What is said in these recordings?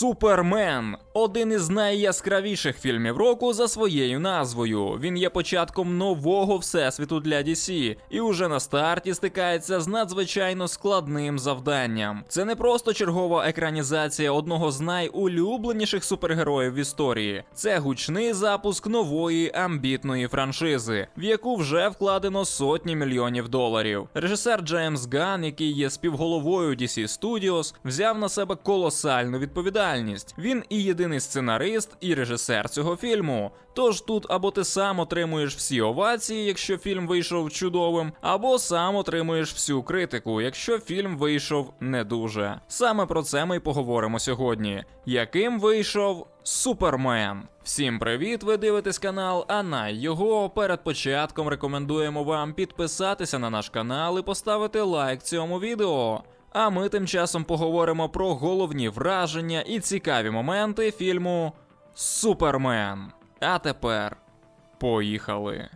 Супермен один із найяскравіших фільмів року за своєю назвою. Він є початком нового всесвіту для DC і уже на старті стикається з надзвичайно складним завданням. Це не просто чергова екранізація одного з найулюбленіших супергероїв в історії. Це гучний запуск нової амбітної франшизи, в яку вже вкладено сотні мільйонів доларів. Режисер Джеймс Ган, який є співголовою DC Studios, взяв на себе колосальну відповідальність. Він і єдиний сценарист, і режисер цього фільму. Тож тут або ти сам отримуєш всі овації, якщо фільм вийшов чудовим, або сам отримуєш всю критику, якщо фільм вийшов не дуже. Саме про це ми й поговоримо сьогодні. Яким вийшов Супермен? Всім привіт! Ви дивитесь канал Анай. Його перед початком рекомендуємо вам підписатися на наш канал і поставити лайк цьому відео. А ми тим часом поговоримо про головні враження і цікаві моменти фільму Супермен. А тепер поїхали.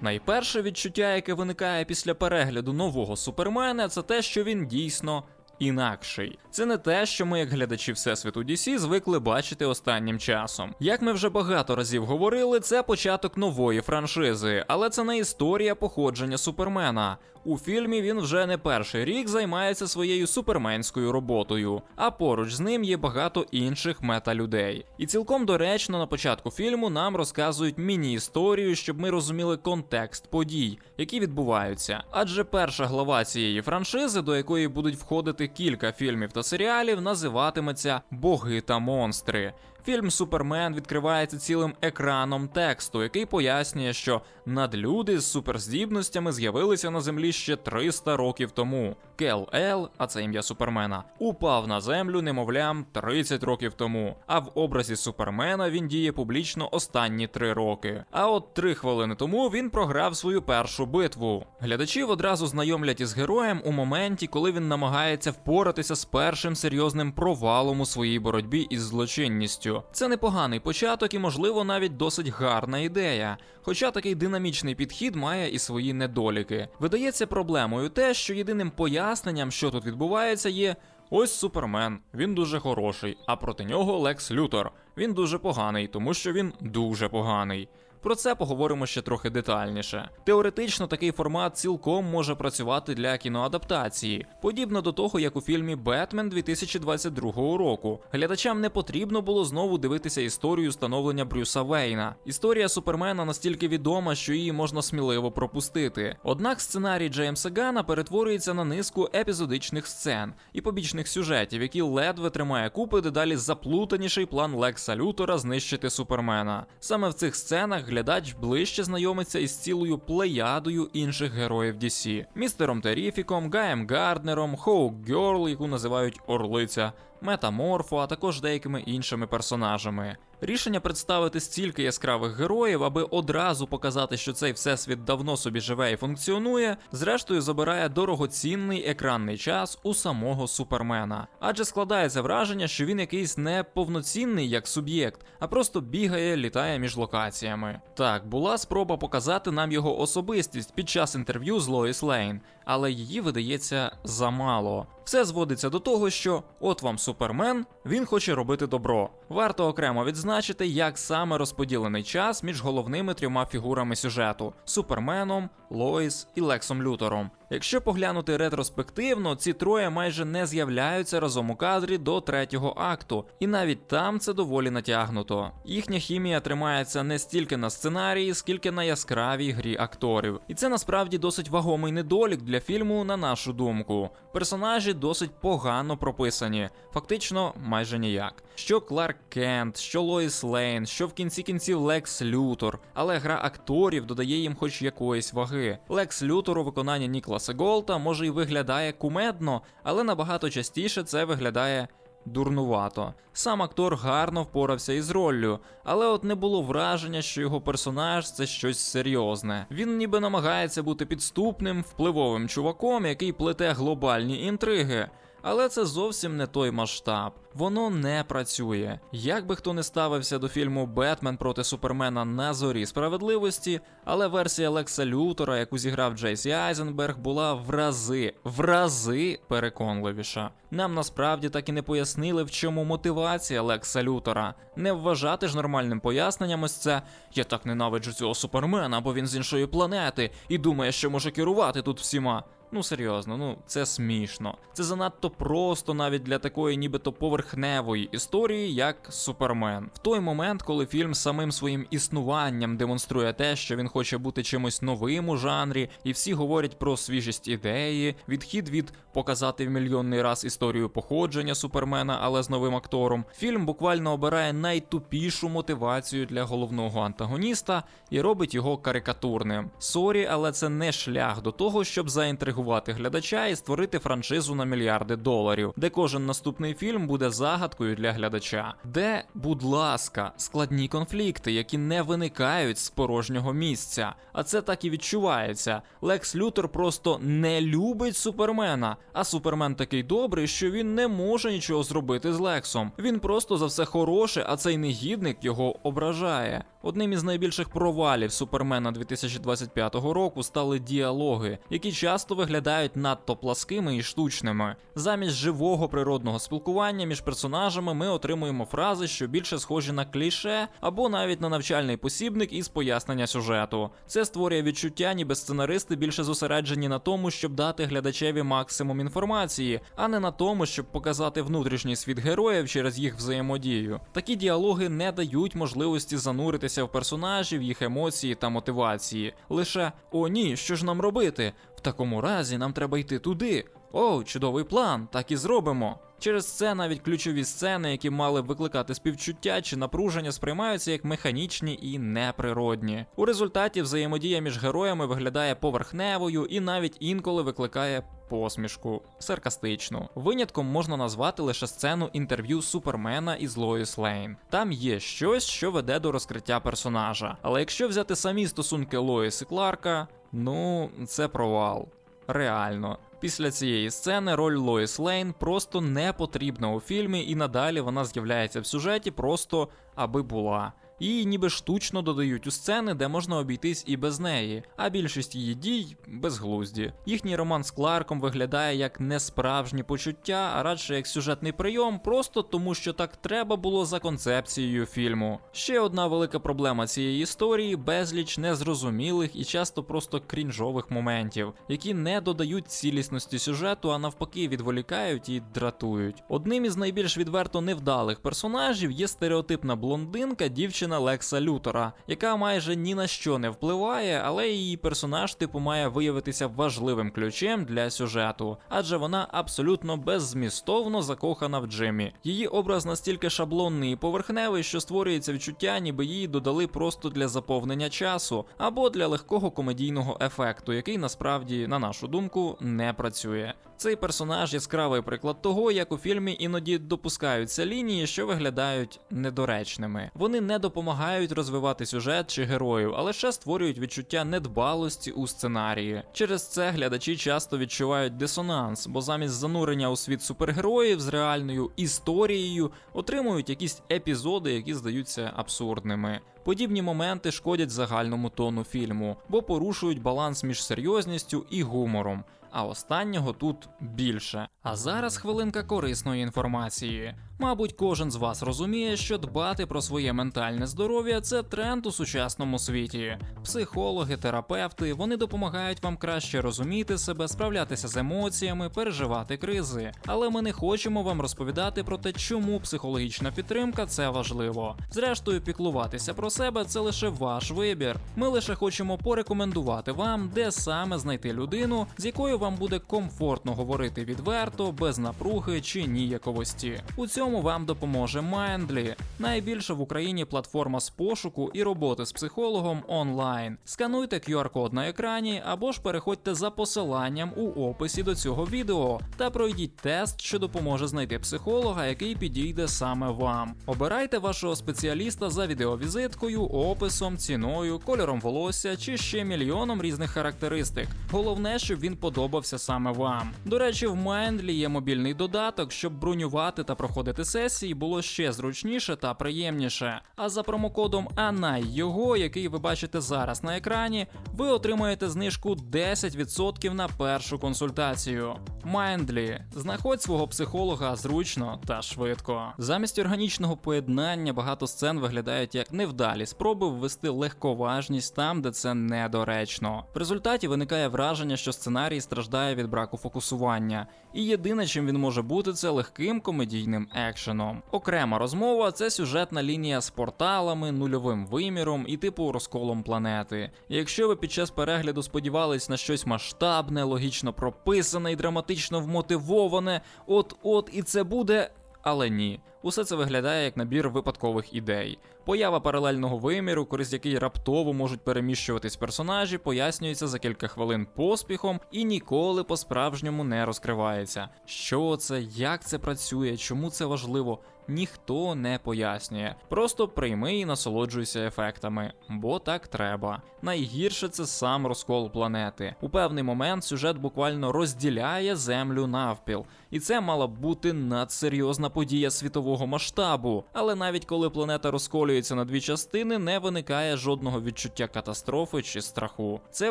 Найперше відчуття, яке виникає після перегляду нового супермена, це те, що він дійсно інакший. Це не те, що ми, як глядачі Всесвіту DC, звикли бачити останнім часом. Як ми вже багато разів говорили, це початок нової франшизи, але це не історія походження супермена. У фільмі він вже не перший рік займається своєю суперменською роботою, а поруч з ним є багато інших мета-людей. І цілком доречно на початку фільму нам розказують міні-історію, щоб ми розуміли контекст подій, які відбуваються. Адже перша глава цієї франшизи, до якої будуть входити кілька фільмів та серіалів, називатиметься Боги та монстри. Фільм Супермен відкривається цілим екраном тексту, який пояснює, що надлюди з суперздібностями з'явилися на землі ще 300 років тому. Кел Ел, а це ім'я Супермена, упав на землю немовлям 30 років тому. А в образі Супермена він діє публічно останні три роки. А от три хвилини тому він програв свою першу битву. Глядачів одразу знайомлять із героєм у моменті, коли він намагається впоратися з першим серйозним провалом у своїй боротьбі із злочинністю. Це непоганий початок і, можливо, навіть досить гарна ідея. Хоча такий динамічний підхід має і свої недоліки. Видається проблемою те, що єдиним поясненням, що тут відбувається, є. Ось Супермен, він дуже хороший, а проти нього Лекс Лютор. Він дуже поганий, тому що він дуже поганий. Про це поговоримо ще трохи детальніше. Теоретично такий формат цілком може працювати для кіноадаптації, подібно до того, як у фільмі Бетмен 2022 року. Глядачам не потрібно було знову дивитися історію становлення Брюса Вейна. Історія Супермена настільки відома, що її можна сміливо пропустити. Однак сценарій Джеймса Гана перетворюється на низку епізодичних сцен і побічних сюжетів, які ледве тримає купи дедалі заплутаніший план Лекса Лютора знищити Супермена. Саме в цих сценах глядач ближче знайомиться із цілою плеядою інших героїв DC. містером Теріфіком, Гаєм Гарднером, Хоук Гьорл, яку називають Орлиця, Метаморфо, а також деякими іншими персонажами. Рішення представити стільки яскравих героїв, аби одразу показати, що цей всесвіт давно собі живе і функціонує, зрештою забирає дорогоцінний екранний час у самого супермена. Адже складається враження, що він якийсь не повноцінний як суб'єкт, а просто бігає, літає між локаціями. Так, була спроба показати нам його особистість під час інтерв'ю з Лоїс Лейн, але її видається замало. Все зводиться до того, що от вам супермен, він хоче робити добро. Варто окремо відзначити, як саме розподілений час між головними трьома фігурами сюжету суперменом, Лоїс і Лексом Лютором. Якщо поглянути ретроспективно, ці троє майже не з'являються разом у кадрі до третього акту, і навіть там це доволі натягнуто. Їхня хімія тримається не стільки на сценарії, скільки на яскравій грі акторів. І це насправді досить вагомий недолік для фільму, на нашу думку. Персонажі досить погано прописані, фактично майже ніяк. Що Кларк Кент, що Лоїс Лейн, що в кінці кінців Лекс Лютор, але гра акторів додає їм хоч якоїсь ваги. Лекс Лютор у виконанні Нікласа Голта може й виглядає кумедно, але набагато частіше це виглядає. Дурнувато. Сам актор гарно впорався із роллю, але от не було враження, що його персонаж це щось серйозне. Він ніби намагається бути підступним, впливовим чуваком, який плете глобальні інтриги. Але це зовсім не той масштаб. Воно не працює. Як би хто не ставився до фільму Бетмен проти Супермена на зорі справедливості, але версія Лекса Лютора, яку зіграв Джейсі Айзенберг, була в рази, в рази переконливіша. Нам насправді так і не пояснили, в чому мотивація Лекса Лютора. Не вважати ж нормальним поясненням ось це я так ненавиджу цього супермена, бо він з іншої планети і думає, що може керувати тут всіма. Ну серйозно, ну це смішно. Це занадто просто навіть для такої, нібито поверхневої історії, як Супермен. В той момент, коли фільм самим своїм існуванням демонструє те, що він хоче бути чимось новим у жанрі, і всі говорять про свіжість ідеї, відхід від показати в мільйонний раз історію походження Супермена, але з новим актором. Фільм буквально обирає найтупішу мотивацію для головного антагоніста і робить його карикатурним. Сорі, але це не шлях до того, щоб заінтригувати глядача і створити франшизу на мільярди доларів, де кожен наступний фільм буде загадкою для глядача. Де, будь ласка, складні конфлікти, які не виникають з порожнього місця. А це так і відчувається. Лекс Лютер просто не любить супермена, а супермен такий добрий, що він не може нічого зробити з Лексом. Він просто за все хороше, а цей негідник його ображає. Одним із найбільших провалів Супермена 2025 року стали діалоги, які часто виглядають надто пласкими і штучними. Замість живого природного спілкування між персонажами ми отримуємо фрази, що більше схожі на кліше або навіть на навчальний посібник із пояснення сюжету. Це створює відчуття, ніби сценаристи більше зосереджені на тому, щоб дати глядачеві максимум інформації, а не на тому, щоб показати внутрішній світ героїв через їх взаємодію. Такі діалоги не дають можливості зануритися в персонажів, їх емоції та мотивації. Лише о ні, що ж нам робити? Такому разі нам треба йти туди. О, чудовий план, так і зробимо. Через це навіть ключові сцени, які мали викликати співчуття чи напруження, сприймаються як механічні і неприродні. У результаті взаємодія між героями виглядає поверхневою і навіть інколи викликає посмішку саркастичну. Винятком можна назвати лише сцену інтерв'ю Супермена із Лоїс Лейн. Там є щось, що веде до розкриття персонажа. Але якщо взяти самі стосунки Лоїс і Кларка, ну це провал. Реально. Після цієї сцени роль Лоїс Лейн просто не потрібна у фільмі, і надалі вона з'являється в сюжеті просто аби була. Її ніби штучно додають у сцени, де можна обійтись і без неї, а більшість її дій безглузді. Їхній роман з Кларком виглядає як не справжні почуття, а радше як сюжетний прийом, просто тому що так треба було за концепцією фільму. Ще одна велика проблема цієї історії безліч незрозумілих і часто просто крінжових моментів, які не додають цілісності сюжету, а навпаки відволікають і дратують. Одним із найбільш відверто невдалих персонажів є стереотипна блондинка, дівчина Лекса Лютера, яка майже ні на що не впливає, але її персонаж типу має виявитися важливим ключем для сюжету, адже вона абсолютно беззмістовно закохана в Джиммі. Її образ настільки шаблонний і поверхневий, що створюється відчуття, ніби її додали просто для заповнення часу або для легкого комедійного ефекту, який насправді, на нашу думку, не працює. Цей персонаж яскравий приклад того, як у фільмі іноді допускаються лінії, що виглядають недоречними. Вони не допомагають розвивати сюжет чи героїв, а лише створюють відчуття недбалості у сценарії. Через це глядачі часто відчувають дисонанс, бо замість занурення у світ супергероїв з реальною історією отримують якісь епізоди, які здаються абсурдними. Подібні моменти шкодять загальному тону фільму, бо порушують баланс між серйозністю і гумором. А останнього тут більше. А зараз хвилинка корисної інформації. Мабуть, кожен з вас розуміє, що дбати про своє ментальне здоров'я це тренд у сучасному світі. Психологи, терапевти вони допомагають вам краще розуміти себе, справлятися з емоціями, переживати кризи. Але ми не хочемо вам розповідати про те, чому психологічна підтримка це важливо. Зрештою, піклуватися про себе це лише ваш вибір. Ми лише хочемо порекомендувати вам, де саме знайти людину, з якою вам буде комфортно говорити відверто, без напруги чи ніяковості. У цьому цьому вам допоможе Mindly, найбільша в Україні платформа з пошуку і роботи з психологом онлайн. Скануйте QR-код на екрані або ж переходьте за посиланням у описі до цього відео та пройдіть тест, що допоможе знайти психолога, який підійде саме вам. Обирайте вашого спеціаліста за відеовізиткою, описом, ціною, кольором волосся чи ще мільйоном різних характеристик. Головне, щоб він подобався саме вам. До речі, в Mindly є мобільний додаток, щоб бронювати та проходити сесії було ще зручніше та приємніше. А за промокодом ANAI його, який ви бачите зараз на екрані, ви отримаєте знижку 10% на першу консультацію. Mindly. знаходь свого психолога зручно та швидко. Замість органічного поєднання багато сцен виглядають як невдалі спроби ввести легковажність там, де це недоречно. В результаті виникає враження, що сценарій страждає від браку фокусування, і єдине, чим він може бути, це легким комедійним екшеном. Окрема розмова це сюжетна лінія з порталами, нульовим виміром і типу розколом планети. Якщо ви під час перегляду сподівались на щось масштабне, логічно прописане і драматично вмотивоване, от-от і це буде. Але ні, усе це виглядає як набір випадкових ідей. Поява паралельного виміру, користь який раптово можуть переміщуватись персонажі, пояснюється за кілька хвилин поспіхом і ніколи по-справжньому не розкривається. Що це, як це працює, чому це важливо, ніхто не пояснює. Просто прийми і насолоджуйся ефектами, бо так треба. Найгірше це сам розкол планети. У певний момент сюжет буквально розділяє землю навпіл, і це мала б бути надсерйозна подія світового масштабу. Але навіть коли планета розколюється на дві частини, не виникає жодного відчуття катастрофи чи страху. Це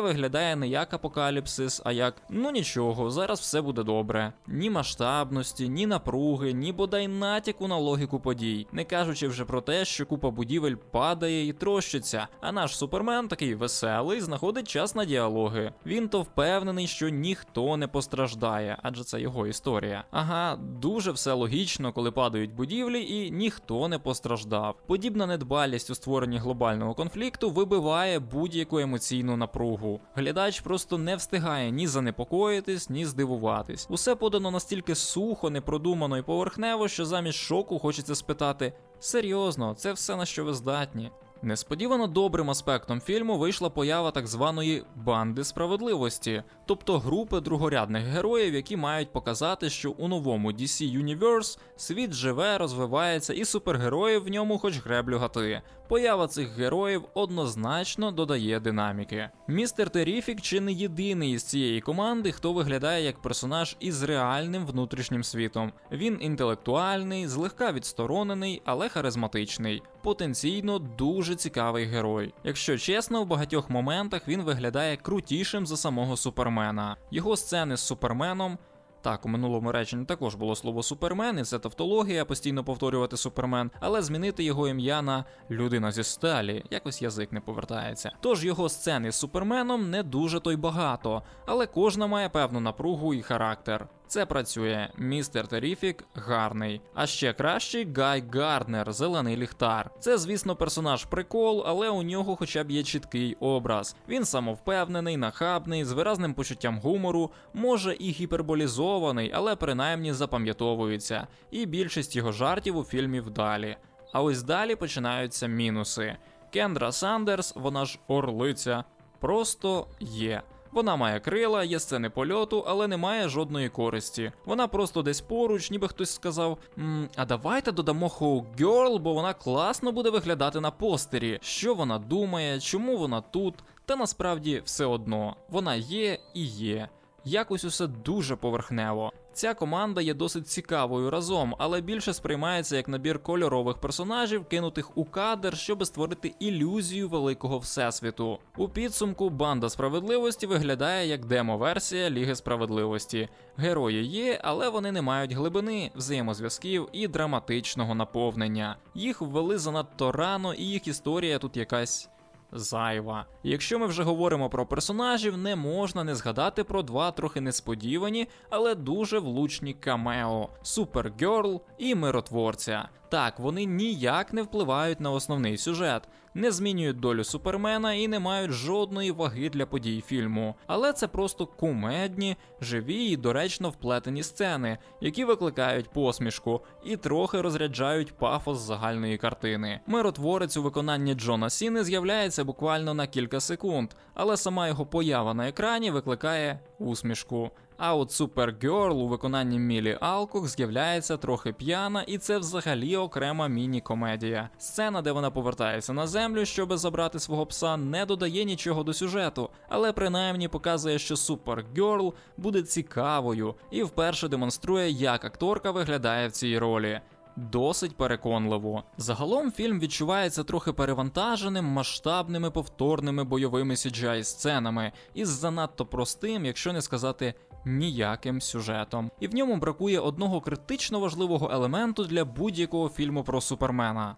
виглядає не як апокаліпсис, а як ну нічого, зараз все буде добре. Ні масштабності, ні напруги, ні бодай натяку на логіку подій, не кажучи вже про те, що купа будівель падає і трощиться. А наш супермен такий веселий, знаходить час на діалоги. Він то впевнений, що ніхто не постраждає, адже це його історія. Ага, дуже все логічно, коли падають будівлі, і ніхто не постраждав. Подібна недбалість у створенні глобального конфлікту вибиває будь-яку емоційну напругу. Глядач просто не встигає ні занепокоїтись, ні здивуватись. Усе подано настільки сухо, непродумано і поверхнево, що замість шоку хочеться спитати: серйозно, це все на що ви здатні? Несподівано добрим аспектом фільму вийшла поява так званої банди справедливості, тобто групи другорядних героїв, які мають показати, що у новому DC Universe світ живе, розвивається і супергероїв в ньому хоч греблю гати. Поява цих героїв однозначно додає динаміки. Містер Теріфік чи не єдиний із цієї команди, хто виглядає як персонаж із реальним внутрішнім світом. Він інтелектуальний, злегка відсторонений, але харизматичний, потенційно дуже цікавий герой. Якщо чесно, в багатьох моментах він виглядає крутішим за самого супермена. Його сцени з суперменом. Так, у минулому реченні також було слово супермен, і це тавтологія, постійно повторювати супермен, але змінити його ім'я на людина зі сталі, якось язик не повертається. Тож його сцени з суперменом не дуже то й багато, але кожна має певну напругу і характер. Це працює. Містер Теріфік гарний. А ще кращий Гай Гарднер, зелений ліхтар. Це, звісно, персонаж прикол, але у нього хоча б є чіткий образ. Він самовпевнений, нахабний, з виразним почуттям гумору, може і гіперболізований, але принаймні запам'ятовується. І більшість його жартів у фільмі вдалі. А ось далі починаються мінуси. Кендра Сандерс, вона ж орлиця, просто є. Вона має крила, є сцени польоту, але не має жодної користі. Вона просто десь поруч, ніби хтось сказав: «М, а давайте додамо Хоу Герл, бо вона класно буде виглядати на постері. Що вона думає, чому вона тут? Та насправді все одно, вона є і є. Якось усе дуже поверхнево. Ця команда є досить цікавою разом, але більше сприймається як набір кольорових персонажів, кинутих у кадр, щоб створити ілюзію великого всесвіту. У підсумку банда справедливості виглядає як демо-версія Ліги справедливості. Герої є, але вони не мають глибини, взаємозв'язків і драматичного наповнення. Їх ввели занадто рано, і їх історія тут якась зайва. Якщо ми вже говоримо про персонажів, не можна не згадати про два трохи несподівані, але дуже влучні камео: Супергерл і миротворця. Так, вони ніяк не впливають на основний сюжет. Не змінюють долю супермена і не мають жодної ваги для подій фільму. Але це просто кумедні, живі і доречно вплетені сцени, які викликають посмішку і трохи розряджають пафос загальної картини. Миротворець у виконанні Джона Сіни з'являється буквально на кілька секунд, але сама його поява на екрані викликає усмішку. А от Супергерл у виконанні Мілі Алкок з'являється трохи п'яна, і це взагалі окрема міні-комедія. Сцена, де вона повертається на землю, щоби забрати свого пса, не додає нічого до сюжету, але принаймні показує, що Супергерл буде цікавою і вперше демонструє, як акторка виглядає в цій ролі. Досить переконливо. Загалом фільм відчувається трохи перевантаженим, масштабними повторними бойовими cgi сценами із занадто простим, якщо не сказати ніяким сюжетом. І в ньому бракує одного критично важливого елементу для будь-якого фільму про супермена.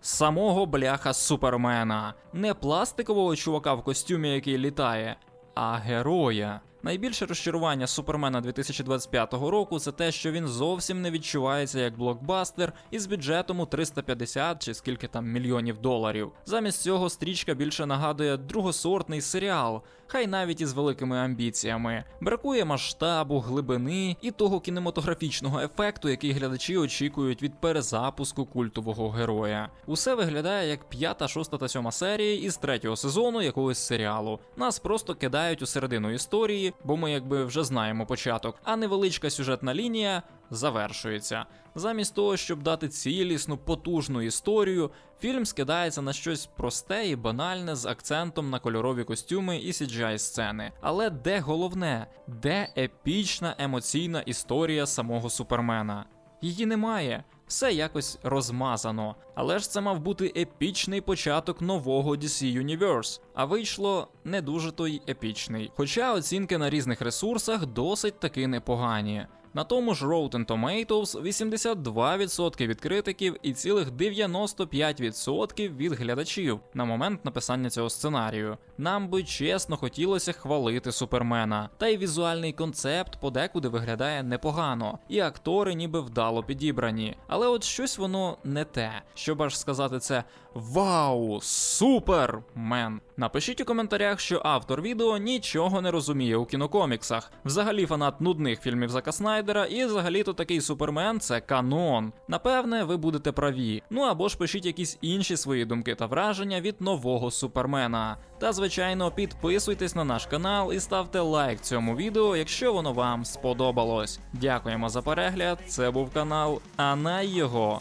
Самого бляха супермена, не пластикового чувака в костюмі, який літає, а героя. Найбільше розчарування Супермена 2025 року це те, що він зовсім не відчувається як блокбастер із бюджетом у 350 чи скільки там мільйонів доларів. Замість цього стрічка більше нагадує другосортний серіал, хай навіть із великими амбіціями. Бракує масштабу, глибини і того кінематографічного ефекту, який глядачі очікують від перезапуску культового героя. Усе виглядає як п'ята, шоста та сьома серії із третього сезону якогось серіалу. Нас просто кидають у середину історії, бо ми якби вже знаємо початок, а невеличка сюжетна лінія завершується. Замість того, щоб дати цілісну, потужну історію, фільм скидається на щось просте і банальне з акцентом на кольорові костюми і cgi сцени. Але де головне, де епічна емоційна історія самого супермена? Її немає. Все якось розмазано, але ж це мав бути епічний початок нового DC Universe, а вийшло не дуже той епічний. Хоча оцінки на різних ресурсах досить таки непогані. На тому ж Rotten Tomatoes 82% від критиків і цілих 95% від глядачів на момент написання цього сценарію. Нам би чесно хотілося хвалити супермена, та й візуальний концепт подекуди виглядає непогано, і актори ніби вдало підібрані. Але от щось воно не те, щоб аж сказати це Вау, супермен! Напишіть у коментарях, що автор відео нічого не розуміє у кінокоміксах. Взагалі фанат нудних фільмів Зака Снайдера, і взагалі-то такий супермен це канон. Напевне, ви будете праві. Ну або ж пишіть якісь інші свої думки та враження від нового супермена. Та звичайно, підписуйтесь на наш канал і ставте лайк цьому відео, якщо воно вам сподобалось. Дякуємо за перегляд. Це був канал, а на його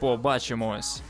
побачимось.